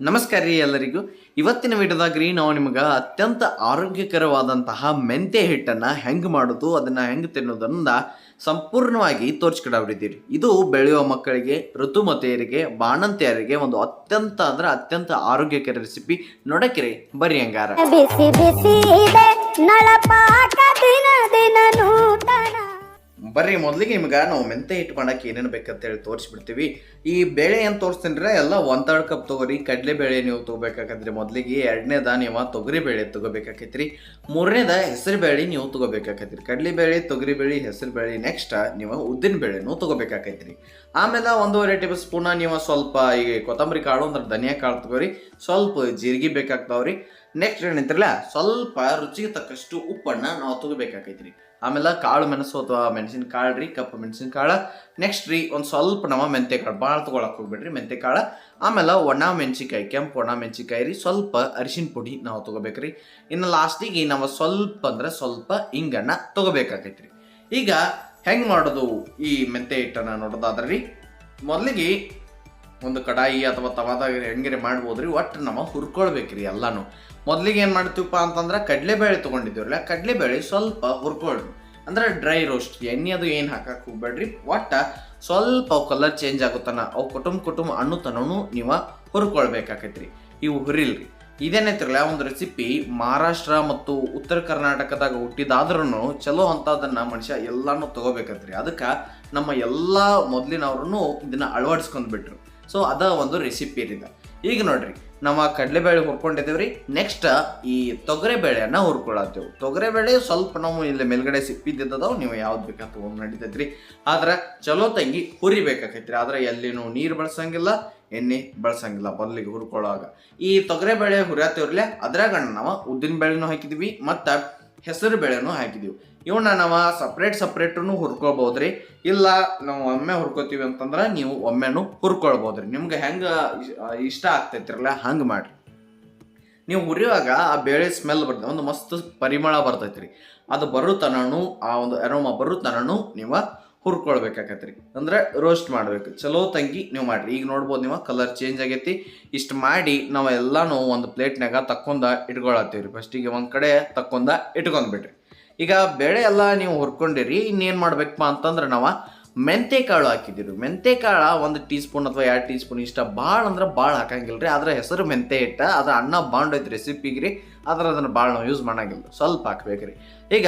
ನಮಸ್ಕಾರ ರೀ ಎಲ್ಲರಿಗೂ. ಇವತ್ತಿನ ವಿಡಿಯೋದಾಗ ರೀ ನಾವು ನಿಮ್ಗೆ ಅತ್ಯಂತ ಆರೋಗ್ಯಕರವಾದಂತಹ ಮೆಂತೆ ಹಿಟ್ಟನ್ನು ಹೆಂಗೆ ಮಾಡೋದು, ಅದನ್ನು ಹೆಂಗೆ ತಿನ್ನೋದನ್ನ ಸಂಪೂರ್ಣವಾಗಿ ತೋರಿಸ್ಕೊಡಾಬಿಟ್ಟಿದ್ದೀರಿ ಇದು ಬೆಳೆಯುವ ಮಕ್ಕಳಿಗೆ, ಋತುಮತೆಯರಿಗೆ, ಬಾಣಂತಿಯರಿಗೆ ಒಂದು ಅತ್ಯಂತ ಅಂದ್ರೆ ಅತ್ಯಂತ ಆರೋಗ್ಯಕರ ರೆಸಿಪಿ ನೋಡಕ್ಕಿರಿ ಬರೀ ಹಂಗಾರ. ಬರ್ರಿ, ಮೊದಲಿಗೆ ನಿಮ್ಗೆ ನಾವು ಮೆಂತೆ ಇಟ್ಕೊಂಡಕ್ಕೆ ಏನೇನು ಬೇಕಂತ ಹೇಳಿ ತೋರಿಸ್ಬಿಡ್ತೀವಿ. ಈ ಬೇಳೆ ಏನು ತೋರಿಸ್ತೀನಿ ಎಲ್ಲ ಒಂದ್ ತರ್ಡ್ ಕಪ್ ತೊಗೊರಿ. ಕಡಲೆ ಬೇಳೆ ನೀವು ತೊಗೋಬೇಕಾಕತ್ರಿ. ಮೊದಲಿಗೆ ಎರಡನೇದ ನೀವು ತೊಗರಿ ಬೇಳೆ ತೊಗೋಬೇಕಾಕೈತ್ರಿ. ಮೂರನೇದ ಹೆಸರು ಬೇಳೆ ನೀವು ತೊಗೋಬೇಕಾಕೈತ್ರಿ. ಕಡಲೆ ಬೇಳೆ, ತೊಗರಿ ಬೇಳೆ, ಹೆಸರು ಬೇಳೆ ನೆಕ್ಸ್ಟ್ ನೀವು ಉದ್ದಿನ ಬೇಳೆನೂ ತೊಗೋಬೇಕಾಕೈತ್ರಿ. ಆಮೇಲೆ ಒಂದೂವರೆ ಟೇಬಲ್ ಸ್ಪೂನ ನೀವು ಸ್ವಲ್ಪ ಈ ಕೊತ್ತಂಬರಿ ಕಾಳು ಅಂದ್ರೆ ಧನಿಯಾ ಕಾಳು ತಗೋರಿ. ಸ್ವಲ್ಪ ಜೀರಿಗೆ ಬೇಕಾಗ್ತಾವ್ರಿ. ನೆಕ್ಸ್ಟ್ ಏನಂತಿರಲ್ಲ ಸ್ವಲ್ಪ ರುಚಿಗೆ ತಕ್ಕಷ್ಟು ಉಪ್ಪನ್ನು ನಾವು ತಗೋಬೇಕಾಕೈತ್ರಿ. ಆಮೇಲೆ ಕಾಳು ಮೆಣಸು ಅಥವಾ ಮೆಣಸಿನ ಕಾಳು ರೀ, ಕಪ್ಪು ಮೆಣಸಿನ ಕಾಳು ನೆಕ್ಸ್ಟ್ ರೀ, ಒಂದು ಸ್ವಲ್ಪ ನಮ್ಮ ಮೆಂತೆ ಕಾಳು ಭಾಳ ತೊಗೊಳಕ್ಕೆ ಹೋಗ್ಬೇಡ್ರಿ ಮೆಂತೆ ಕಾಳು ಆಮೇಲೆ ಒಣ ಮೆಣಸಿಕಾಯಿ ಕೆಂಪು ಒಣ ಮೆಣಸಿಕಾಯಿ ರೀ, ಸ್ವಲ್ಪ ಅರಿಶಿನ ಪುಡಿ ನಾವು ತೊಗೋಬೇಕ್ರಿ. ಇನ್ನು ಲಾಸ್ಟಿಗೆ ನಾವು ಸ್ವಲ್ಪ ಅಂದ್ರೆ ಸ್ವಲ್ಪ ಹಿಂಗನ್ನ ತೊಗೋಬೇಕಾಗೈತ್ರಿ ಈಗ ಹೆಂಗೆ ಮಾಡೋದು ಈ ಮೆಂತೆ ಹಿಟ್ಟನ್ನು ನೋಡೋದಾದ್ರೆ ರೀ, ಮೊದಲಿಗೆ ಒಂದು ಕಡಾಯಿ ಅಥವಾ ತವಾದಾಗ ಹೆಂಗಿರಿ ಮಾಡ್ಬೋದ್ರಿ, ಒಟ್ಟು ನಮ್ಮ ಹುರ್ಕೊಳ್ಬೇಕ್ರಿ ಎಲ್ಲಾನು. ಮೊದಲಿಗೆ ಏನು ಮಾಡ್ತೀವಪ್ಪ ಅಂತಂದ್ರೆ ಕಡಲೆಬೇಳೆ ತೊಗೊಂಡಿದ್ದೀವಲ್ಲ ಕಡಲೆಬೇಳೆ ಸ್ವಲ್ಪ ಹುರ್ಕೊಳ್ಳಿ ಅಂದ್ರೆ ಡ್ರೈ ರೋಸ್ಟ್, ಎಣ್ಣೆ ಅದು ಏನು ಹಾಕಕ್ಕೆ ಹೋಗ್ಬೇಡ್ರಿ, ಒಟ್ಟ ಸ್ವಲ್ಪ ಅವು ಕಲರ್ ಚೇಂಜ್ ಆಗುತ್ತಾನ, ಅವು ಕುಟುಂಬ ಕುಟುಂಬ ಅಣ್ಣುತನನು ತನೂ ನೀವು ಹುರ್ಕೊಳ್ಬೇಕಾಕೈತ್ರಿ. ಇವು ಹುರಿಲ್ರಿ. ಇದೇನೈತ್ರಲ್ಲ, ಒಂದು ರೆಸಿಪಿ ಮಹಾರಾಷ್ಟ್ರ ಮತ್ತು ಉತ್ತರ ಕರ್ನಾಟಕದಾಗ ಹುಟ್ಟಿದಾದ್ರೂ ಚಲೋ ಅಂತದನ್ನ ಮನುಷ್ಯ ಎಲ್ಲಾನು ತೊಗೋಬೇಕತ್ರಿ. ಅದಕ್ಕೆ ನಮ್ಮ ಎಲ್ಲ ಮೊದ್ಲಿನವ್ರು ಇದನ್ನ ಅಳವಡಿಸ್ಕೊಂಡ್ ಬಿಟ್ರು. ಸೊ ಅದ ಒಂದು ರೆಸಿಪಿ ಇರಿದ ಈಗ ನೋಡ್ರಿ ನಮ್ಮ ಕಡಲೆಬೇಳೆ ಹುರ್ಕೊಂಡಿದ್ದೇವ್ರಿ. ನೆಕ್ಸ್ಟ್ ಈ ತೊಗರೆ ಬೇಳೆಯನ್ನ ಹುರ್ಕೊಳತ್ತೇವೆ. ತೊಗರೆ ಬೇಳೆ ಸ್ವಲ್ಪ ನಾವು ಇಲ್ಲಿ ಮೇಲ್ಗಡೆ ಸಿಪ್ಪಿದ್ದದಾವ್ ನೀವು ಯಾವ್ದು ಬೇಕಾ ತಗೊಂಡ್ ರೀ ಆದ್ರೆ ಚಲೋ ತಂಗಿ ಹುರಿಬೇಕಾಕೈತ್ರಿ. ಆದ್ರೆ ಎಲ್ಲಿನೂ ನೀರು ಬಳಸಂಗಿಲ್ಲ, ಎಣ್ಣೆ ಬಳಸಂಗಿಲ್ಲ ಬದಲಿಗೆ ಹುರ್ಕೊಳ್ಳೋವಾಗ ಈ ತೊಗರೆ ಬೇಳೆ ಹುರಿಯತ್ತೇವ್ರಲ್ಲ ಅದ್ರಾಗ ನಾವು ಉದ್ದಿನ ಬೇಳೆನೂ ಹಾಕಿದ್ವಿ, ಮತ್ತು ಹೆಸರು ಬೇಳೆನೂ ಹಾಕಿದೀವಿ. ಇವನ್ನ ನಾವು ಸಪ್ರೇಟ್ ಸಪ್ರೇಟನ್ನು ಹುರ್ಕೊಳ್ಬೋದ್ರಿ ಇಲ್ಲ, ನಾವು ಒಮ್ಮೆ ಹುರ್ಕೋತೀವಿ ಅಂತಂದ್ರೆ ನೀವು ಒಮ್ಮೆನೂ ಹುರ್ಕೊಳ್ಬೋದ್ರಿ. ನಿಮ್ಗೆ ಹೆಂಗೆ ಇಷ್ಟ ಆಗ್ತೈತಿರಲ್ಲ, ಹಂಗೆ ಮಾಡಿರಿ. ನೀವು ಹುರಿಯುವಾಗ ಆ ಬೇಳೆ ಸ್ಮೆಲ್ ಬರ್ತದೆ ಒಂದು ಮಸ್ತ್ ಪರಿಮಳ ಬರ್ತೈತ್ರಿ. ಅದು ಬರೋ ತನನು ಆ ಒಂದು ಅರೋಮ ಬರೋ ತನೂ ನೀವು ಹುರ್ಕೊಳ್ಬೇಕಾಕತ್ರಿ. ಅಂದ್ರೆ ರೋಸ್ಟ್ ಮಾಡಬೇಕು. ಚಲೋ ತಂಗಿ ನೀವು ಮಾಡಿರಿ. ಈಗ ನೋಡ್ಬೋದು ನೀವು ಕಲರ್ ಚೇಂಜ್ ಆಗೈತಿ. ಇಷ್ಟು ಮಾಡಿ ನಾವು ಎಲ್ಲನೂ ಒಂದು ಪ್ಲೇಟ್ನಾಗ ತಕ್ಕೊಂಡ ರೀ ಫಸ್ಟಿಗೆ ಒಂದು ಕಡೆ ತಕ್ಕೊಂಡ ಇಟ್ಕೊಂಡ್ಬಿಟ್ರಿ. ಈಗ ಬೆಳೆ ಎಲ್ಲ ನೀವು ಹುರ್ಕೊಂಡಿರಿ, ಇನ್ನೇನು ಮಾಡ್ಬೇಕಪ್ಪ ಅಂತಂದ್ರೆ ನಾವು ಮೆಂತೆ ಕಾಳು ಹಾಕಿದ್ದೀರಿ. ಮೆಂತೆ ಕಾಳ ಒಂದು ಟೀ ಸ್ಪೂನ್ ಅಥವಾ ಎರಡು ಟೀ ಸ್ಪೂನ್ ಇಷ್ಟ ಭಾಳ ಅಂದ್ರೆ ಭಾಳ ಹಾಕಂಗಿಲ್ಲ ರೀ ಅದರ ಹೆಸರು ಮೆಂತೆ ಇಟ್ಟ ಅದ್ರ ಅನ್ನ ಬಾಂಡ್ ಐತಿ ರೆಸಿಪಿಗೆ ರೀ ಆದ್ರೆ ಅದನ್ನು ಭಾಳ ನಾವು ಯೂಸ್ ಮಾಡಂಗಿಲ್ಲ ಸ್ವಲ್ಪ ಹಾಕ್ಬೇಕ್ರಿ. ಈಗ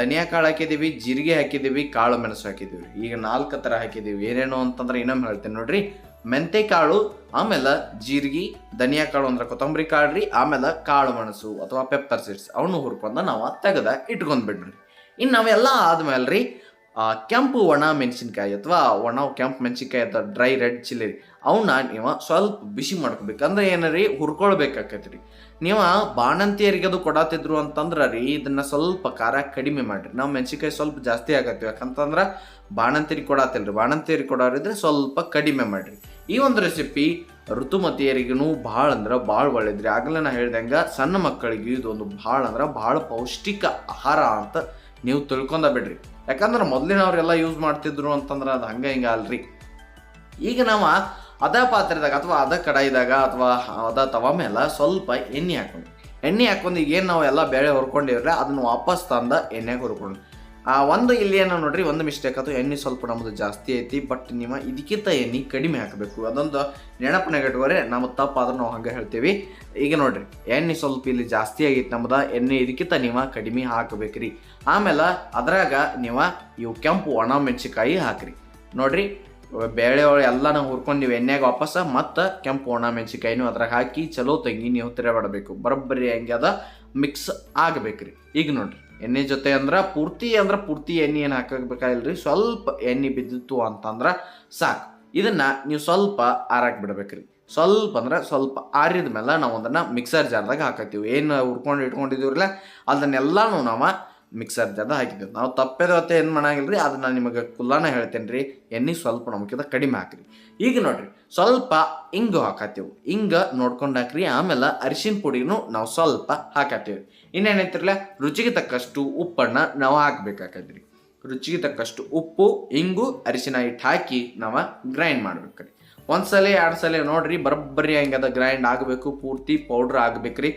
ಧನಿಯಾ ಕಾಳು ಹಾಕಿದ್ದೀವಿ, ಜೀರಿಗೆ ಹಾಕಿದ್ದೀವಿ, ಕಾಳು ಮೆಣಸು ಹಾಕಿದ್ದೀವಿ. ಈಗ ನಾಲ್ಕು ಥರ ಹಾಕಿದ್ದೀವಿ. ಏನೇನು ಅಂತಂದ್ರೆ ಇನ್ನೊಮ್ಮೆ ಹೇಳ್ತೀನಿ ನೋಡ್ರಿ. ಮೆಂತೆ ಕಾಳು, ಆಮೇಲೆ ಜೀರಿಗೆ, ಧನಿಯಾ ಕಾಳು ಅಂದ್ರೆ ಕೊತ್ತಂಬರಿ ಕಾಳು ರೀ ಆಮೇಲೆ ಕಾಳು ಮೆಣಸು ಅಥವಾ ಪೆಪ್ಪರ್ ಸೀಡ್ಸ್ ಅವನು ಹುರ್ಕೊಂಡು ನಾವು ತೆಗೆದ ಇಟ್ಕೊಂಡ್ಬಿಡ್ರಿ. ಇನ್ನು ನಾವೆಲ್ಲ ಆದ್ಮೇಲೆ ರೀ ಕೆಂಪು ಒಣ ಮೆಣಸಿನ್ಕಾಯಿ ಅಥವಾ ಒಣ ಕೆಂಪು ಮೆಣಸಿನ್ಕಾಯಿ ಅಥವಾ ಡ್ರೈ ರೆಡ್ ಚಿಲ್ಲಿ ರೀ ಅವನ್ನ ನೀವು ಸ್ವಲ್ಪ ಬಿಸಿ ಮಾಡ್ಕೋಬೇಕು. ಅಂದ್ರೆ ರೀ ಹುರ್ಕೊಳ್ಬೇಕಾಕೈತಿ ರೀ ನೀವು ಬಾಣಂತಿಯರಿಗೆ ಅದು ಕೊಡತ್ತಿದ್ರು ಅಂತಂದ್ರೆ ರೀ, ಇದನ್ನ ಸ್ವಲ್ಪ ಖಾರ ಕಡಿಮೆ ಮಾಡ್ರಿ. ನಾವು ಮೆಣಸಿನ್ಕಾಯಿ ಸ್ವಲ್ಪ ಜಾಸ್ತಿ ಆಗತ್ತೀವಿ ಯಾಕಂತಂದ್ರೆ ಬಾಣಂತಿಯರಿಗೆ ರೀ ಬಾಣಂತಿಯರಿಗೆ ಕೊಡೋರಿದ್ರೆ ಸ್ವಲ್ಪ ಕಡಿಮೆ ಮಾಡ್ರಿ. ಈ ಒಂದು ರೆಸಿಪಿ ಋತುಮತಿಯರಿಗೂ ಭಾಳ ಅಂದ್ರೆ ಭಾಳ ಒಳ್ಳೇದ್ರಿ. ಆಗಲೇ ನಾ ಹೇಳ್ದಂಗೆ ಸಣ್ಣ ಮಕ್ಕಳಿಗೆ ಇದೊಂದು ಭಾಳ ಅಂದ್ರೆ ಭಾಳ ಪೌಷ್ಟಿಕ ಆಹಾರ ಅಂತ ನೀವು ತಿಳ್ಕೊಂಡ ಬಿಡ್ರಿ. ಯಾಕಂದ್ರೆ ಮೊದಲಿನವ್ರೆಲ್ಲ ಯೂಸ್ ಮಾಡ್ತಿದ್ರು ಅಂತಂದ್ರೆ ಅದು ಹಂಗೆ ಹಿಂಗೆ ಅಲ್ರಿ. ಈಗ ನಾವು ಅದ ಪಾತ್ರೆದಾಗ ಅಥವಾ ಅದ ಕಡಾಯಿದಾಗ ಅಥವಾ ಅದ ತವ ಮೇಲೆ ಸ್ವಲ್ಪ ಎಣ್ಣೆ ಹಾಕೊಂಡು ಎಣ್ಣೆ ಹಾಕೊಂಡು ಈಗ ಏನು ನಾವು ಎಲ್ಲ ಬೇಳೆ ಹುರ್ಕೊಂಡಿವ್ರೆ ಅದನ್ನು ವಾಪಸ್ ತಂದ ಎಣ್ಣೆಗೆ ಹುರ್ಕೊಂಡು ಆ ಒಂದು ಇಲ್ಲಿ ಏನೋ ನೋಡ್ರಿ, ಒಂದು ಮಿಸ್ಟೇಕ್ ಅದು ಎಣ್ಣೆ ಸ್ವಲ್ಪ ನಮ್ಮದು ಜಾಸ್ತಿ ಐತಿ ಬಟ್ ನೀವು ಇದಕ್ಕಿಂತ ಎಣ್ಣೆ ಕಡಿಮೆ ಹಾಕಬೇಕು. ಅದೊಂದು ನೆನಪನಾಗ ಇಟ್ಕೋರೆ ನಮ್ಮ ತಪ್ಪಾದ್ರೂ ನಾವು ಹಂಗೆ ಹೇಳ್ತೀವಿ. ಈಗ ನೋಡ್ರಿ, ಎಣ್ಣೆ ಸ್ವಲ್ಪ ಇಲ್ಲಿ ಜಾಸ್ತಿ ಆಗೈತಿ ನಮ್ದು, ಎಣ್ಣೆ ಇದಕ್ಕಿಂತ ನೀವು ಕಡಿಮೆ ಹಾಕಬೇಕ್ರಿ. ಆಮೇಲೆ ಅದ್ರಾಗ ನೀವು ಇವು ಕೆಂಪು ಒಣ ಮೆಣಸಿಕಾಯಿ ಹಾಕ್ರಿ. ನೋಡ್ರಿ ಬೇಳೆ ಒಳಗೆ ಎಲ್ಲ ನಾವು ಹುರ್ಕೊಂಡು ನೀವು ಎಣ್ಣೆಗೆ ವಾಪಸ್, ಮತ್ತು ಕೆಂಪು ಒಣ ಮೆಣಸಿಕಾಯಿನೂ ಅದ್ರಾಗ ಹಾಕಿ ಚಲೋ ತಂಗಿ ನೀವು ತಿರುಗಾಡಬೇಕು ಬರೋಬ್ಬರಿ ಹೆಂಗೆ ಅದ, ಮಿಕ್ಸ್ ಆಗಬೇಕ್ರಿ. ಈಗ ನೋಡ್ರಿ. ಎಣ್ಣೆ ಜೊತೆ ಅಂದ್ರೆ ಪೂರ್ತಿ ಅಂದ್ರೆ ಪೂರ್ತಿ ಎಣ್ಣೆ ಏನು ಹಾಕಬೇಕಾಗಿಲ್ರಿ? ಸ್ವಲ್ಪ ಎಣ್ಣೆ ಬಿದ್ದಿತ್ತು ಅಂತಂದ್ರೆ ಸಾಕು. ಇದನ್ನು ನೀವು ಸ್ವಲ್ಪ ಆರಾಕ್ ಬಿಡ್ಬೇಕ್ರಿ. ಸ್ವಲ್ಪ ಅಂದ್ರೆ ಸ್ವಲ್ಪ ಆರಿದ ಮೇಲೆ ನಾವು ಅದನ್ನು ಮಿಕ್ಸರ್ ಜಾರ್ದಾಗ ಹಾಕತ್ತೀವಿ. ಏನು ಹುರ್ಕೊಂಡು ಇಟ್ಕೊಂಡಿದ್ದೀವ್ರಲ್ಲ, ಅದನ್ನೆಲ್ಲನೂ ನಾವು ಮಿಕ್ಸರ್ ಜಾರ್ದಾಗ ಹಾಕಿದ್ದೀವಿ ನಾವು ತಪ್ಪೇದವತ್ತೆ ಏನು ಮಾಡಂಗಿಲ್ಲ ರೀ ಅದನ್ನ ನಿಮಗೆ ಕುಲ್ಲಾನ ಹೇಳ್ತೇನೆ ರೀ ಎಣ್ಣೆ ಸ್ವಲ್ಪ ನಮ್ಗಿಂತ ಕಡಿಮೆ ಹಾಕ್ರಿ. ಈಗ ನೋಡ್ರಿ, ಸ್ವಲ್ಪ ಇಂಗು ಹಾಕತ್ತೇವೆ. ಇಂಗ ನೋಡ್ಕೊಂಡು ಹಾಕ್ರಿ, ಆಮೇಲೆ ಅರಿಶಿನ ಪುಡಿನೂ ನಾವು ಸ್ವಲ್ಪ ಹಾಕತ್ತೇವೆ. ಇನ್ನೇನೈತಿರಲ್ಲ? ರುಚಿಗೆ ತಕ್ಕಷ್ಟು ಉಪ್ಪನ್ನ ನಾವು ಹಾಕ್ಬೇಕಾಕತ್ರಿ. ರುಚಿಗೆ ತಕ್ಕಷ್ಟು ಉಪ್ಪು, ಇಂಗು, ಅರಿಶಿನ ಹಿಟ್ಟು ಹಾಕಿ ನಾವು ಗ್ರೈಂಡ್ ಮಾಡ್ಬೇಕ್ರಿ. ಒಂದ್ಸಲ ಎರಡು ಸಲ ನೋಡ್ರಿ, ಬರೋಬ್ಬರಿ ಹೆಂಗದ ಗ್ರೈಂಡ್ ಆಗಬೇಕು, ಪೂರ್ತಿ ಪೌಡ್ರ್ ಆಗ್ಬೇಕ್ರಿ.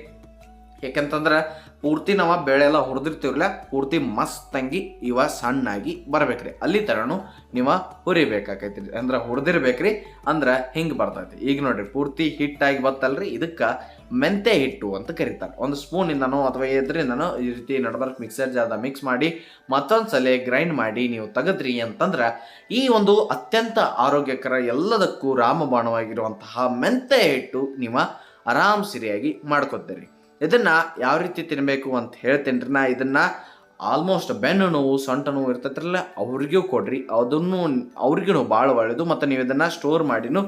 ಯಾಕಂತಂದ್ರೆ ಪೂರ್ತಿ ನಾವು ಬೆಳೆ ಎಲ್ಲ ಹುರಿದಿರ್ತೀವಲ್ಲ ಪೂರ್ತಿ ಮಸ್ತಂಗಿ ಇವ ಸಣ್ಣಾಗಿ ಬರ್ಬೇಕ್ರಿ. ಅಲ್ಲಿ ತರನು ನೀವು ಹುರಿಬೇಕಾಕೈತಿ ಅಂದ್ರೆ ಹುರಿದಿರ್ಬೇಕ್ರಿ, ಅಂದ್ರೆ ಹಿಂಗೆ ಬರ್ತೈತಿ. ಈಗ ನೋಡ್ರಿ, ಪೂರ್ತಿ ಹಿಟ್ಟಾಗಿ ಬತ್ತಲ್ರಿ, ಇದಕ್ಕೆ ಮೆಂತೆ ಹಿಟ್ಟು ಅಂತ ಕರೀತಾರೆ. ಒಂದು ಸ್ಪೂನಿಂದನೋ ಅಥವಾ ಎದ್ರಿಂದನೋ ಈ ರೀತಿ ನಡ್ಬರ್ಕ್ ಮಿಕ್ಸರ್ ಜಾದ ಮಿಕ್ಸ್ ಮಾಡಿ ಮತ್ತೊಂದು ಸಲ ಗ್ರೈಂಡ್ ಮಾಡಿ ನೀವು ತೆಗೆದ್ರಿ ಅಂತಂದ್ರೆ ಈ ಒಂದು ಅತ್ಯಂತ ಆರೋಗ್ಯಕರ ಎಲ್ಲದಕ್ಕೂ ರಾಮಬಾಣವಾಗಿರುವಂತಹ ಮೆಂತೆ ಹಿಟ್ಟು ನೀವು ಆರಾಮ್ ಸಿರಿಯಾಗಿ ಮಾಡ್ಕೊತೀರಿ. ಇದನ್ನ ಯಾವ ರೀತಿ ತಿನ್ನಬೇಕು ಅಂತ ಹೇಳ್ತೇನೆ ನಾ ಇದನ್ನ ಆಲ್ಮೋಸ್ಟ್ ಬೆನ್ನು ನೋವು, ಸೊಂಟ ನೋವು ಇರ್ತೈತ್ರಲ್ಲ, ಅವ್ರಿಗೂ ಕೊಡ್ರಿ. ಅದನ್ನು ಅವ್ರಿಗೂ ಭಾಳ ಒಳ್ಳೇದು. ಮತ್ತು ನೀವು ಇದನ್ನು ಸ್ಟೋರ್ ಮಾಡಿನೂ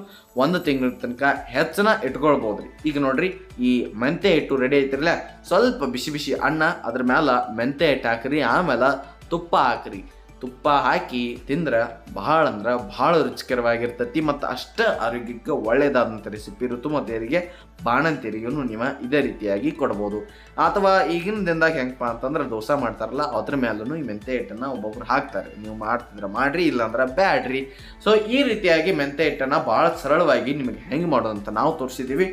ಒಂದು ತಿಂಗಳ ತನಕ ಹೆಚ್ಚನ ಇಟ್ಕೊಳ್ಬೋದು ಈಗ ನೋಡ್ರಿ, ಈ ಮೆಂತೆ ಹಿಟ್ಟು ರೆಡಿ ಐತಿರಲ್ಲ, ಸ್ವಲ್ಪ ಬಿಸಿ ಬಿಸಿ ಅನ್ನ ಅದ್ರ ಮ್ಯಾಲ ಮೆಂತೆ ಹಿಟ್ಟು ಹಾಕ್ರಿ, ಆಮೇಲೆ ತುಪ್ಪ ಹಾಕ್ರಿ. ತುಪ್ಪ ಹಾಕಿ ತಿಂದ್ರೆ ಭಾಳ ಅಂದ್ರೆ ಭಾಳ ರುಚಿಕರವಾಗಿರ್ತೈತಿ ಮತ್ತು ಅಷ್ಟ ಆರೋಗ್ಯಕ್ಕೆ ಒಳ್ಳೆಯದಾದಂಥ ರೆಸಿಪಿ ಋತುಮತಿಯರಿಗೆ ಬಾಣಂತಿಯರಿಗೂ ನೀವು ಇದೇ ರೀತಿಯಾಗಿ ಕೊಡ್ಬೋದು. ಅಥವಾ ಈಗಿನ ದಿನದಾಗ ಹೆಂಗಪ್ಪ ಅಂತಂದ್ರೆ ದೋಸೆ ಮಾಡ್ತಾರಲ್ಲ, ಅದ್ರ ಮೇಲೂ ಈ ಮೆಂತೆ ಹಿಟ್ಟನ್ನು ಒಬ್ಬೊಬ್ರು ಹಾಕ್ತಾರೆ. ನೀವು ಮಾಡ್ತಿದ್ರೆ ಮಾಡಿರಿ, ಇಲ್ಲಾಂದ್ರೆ ಬ್ಯಾಡ್ರಿ. ಸೊ ಈ ರೀತಿಯಾಗಿ ಮೆಂತೆ ಹಿಟ್ಟನ್ನು ಭಾಳ ಸರಳವಾಗಿ ನಿಮಗೆ ಹೆಂಗೆ ಮಾಡೋದಂತ ನಾವು ತೋರಿಸಿದ್ದೀವಿ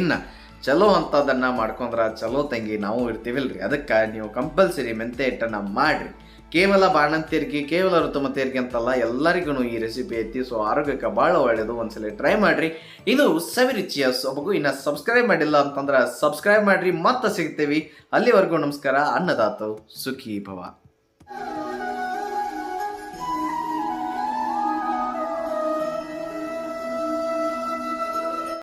ಇನ್ನು ಚಲೋ ಅಂಥದ್ದನ್ನ ಮಾಡ್ಕೊಂಡ್ರೆ ಚಲೋ ತಂಗಿ ನಾವು ಇರ್ತೀವಿಲ್ರಿ. ಅದಕ್ಕೆ ನೀವು ಕಂಪಲ್ಸರಿ ಮೆಂತೆ ಹಿಟ್ಟನ್ನ ಮಾಡಿರಿ. ಕೇವಲ ಬಾಣಂತಿಯರಿಗೆ, ಕೇವಲ ಋತುಮತಿಯರಿಗೆ ಅಂತಲ್ಲ ಎಲ್ಲರಿಗೂ ಈ ರೆಸಿಪಿ ಐತಿ. ಸೊ ಆರೋಗ್ಯಕ್ಕೆ ಭಾಳ ಒಳ್ಳೆಯದು ಒಂದ್ಸಲ ಟ್ರೈ ಮಾಡಿರಿ. ಇದು ಸವಿರುಚಿಯ ಸೊಬಗು. ಇನ್ನು ಸಬ್ಸ್ಕ್ರೈಬ್ ಮಾಡಿಲ್ಲ ಅಂತಂದ್ರೆ ಸಬ್ಸ್ಕ್ರೈಬ್ ಮಾಡಿರಿ. ಮತ್ತೆ ಸಿಗ್ತೀವಿ. ಅಲ್ಲಿವರೆಗೂ ನಮಸ್ಕಾರ. ಅನ್ನದಾತು ಸುಖಿ ಭವ